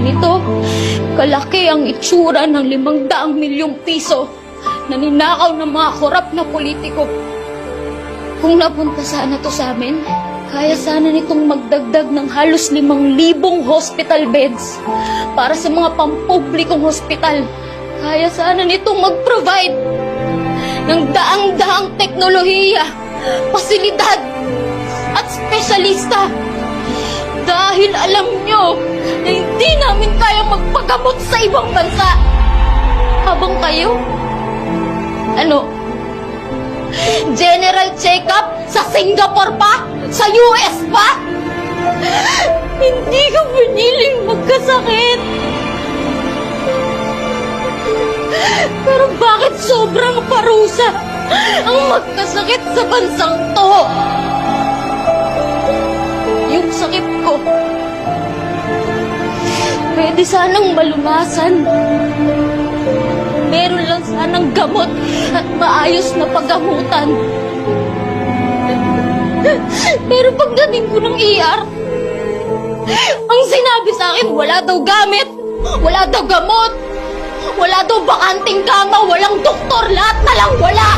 ganito kalaki ang itsura ng limang daang milyong piso na ninakaw ng mga korap na politiko. Kung napunta sana to sa amin, kaya sana nitong magdagdag ng halos limang libong hospital beds para sa mga pampublikong hospital. Kaya sana nitong mag-provide ng daang-daang teknolohiya, pasilidad, at espesyalista. Dahil alam nyo sa ibang bansa. Habang kayo, ano, general check-up sa Singapore pa? Sa US pa? Hindi ka piniling magkasakit. Pero bakit sobrang parusa ang magkasakit sa bansang to? Yung sakit ko, pwede sanang malunasan. Meron lang sanang gamot at maayos na paggamutan. Pero pagdating ko ng ER, ang sinabi sa akin, wala daw gamit, wala daw gamot, wala daw bakanting kama, walang doktor, lahat na lang wala.